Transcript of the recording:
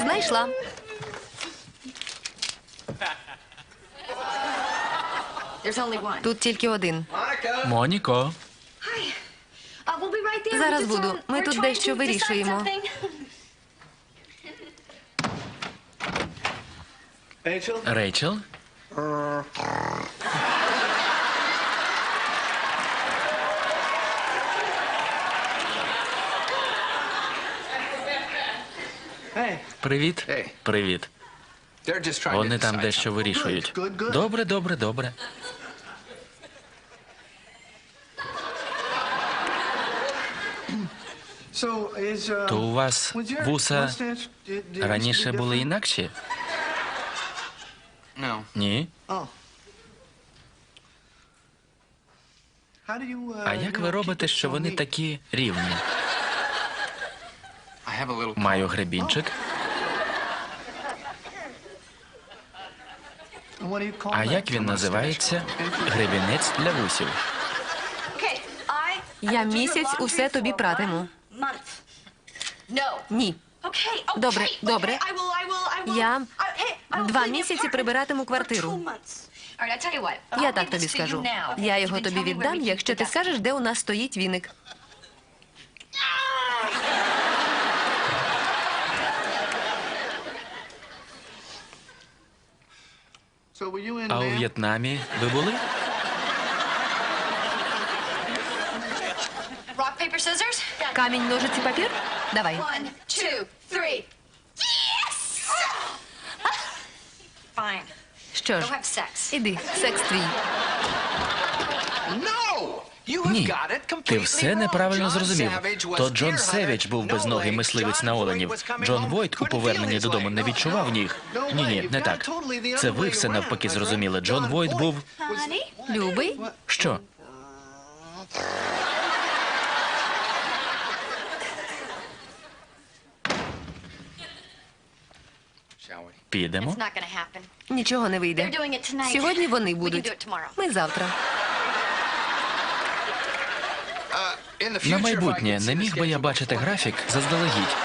Знайшла. Тут тільки один. Моніко, Uh. Зараз буду. um, Ми тут дещо вирішуємо. Рейчел, привіт. Привіт. Вони там дещо вирішують. Добре, добре, добре. То у вас вуса раніше були інакші? Ні. А як ви робите, що вони такі рівні? Маю гребінчик. А як він називається? Гребінець для вусів. Я місяць усе тобі пратиму. Ні. Добре, добре. Я два місяці прибиратиму квартиру. Я так тобі скажу. Я його тобі віддам, якщо ти скажеш, де у нас стоїть віник. А у В'єтнамі ви були? Rock, paper, scissors? Камінь, ножиці, папір? Давай. One, two, three. Yes! Fine. Що Go ж, have sex. іди, секс твій. Ні. Ти все неправильно зрозумів. То Джон Севідж був безногий мисливець на оленів. Джон Войт у поверненні додому не відчував ніг. Ні, ні, не так. Це ви все навпаки зрозуміли. Джон Войт був. Любий? Що? Підемо? Нічого не вийде. Сьогодні вони будуть. Ми завтра. На майбутнє не міг би я бачити графік заздалегідь.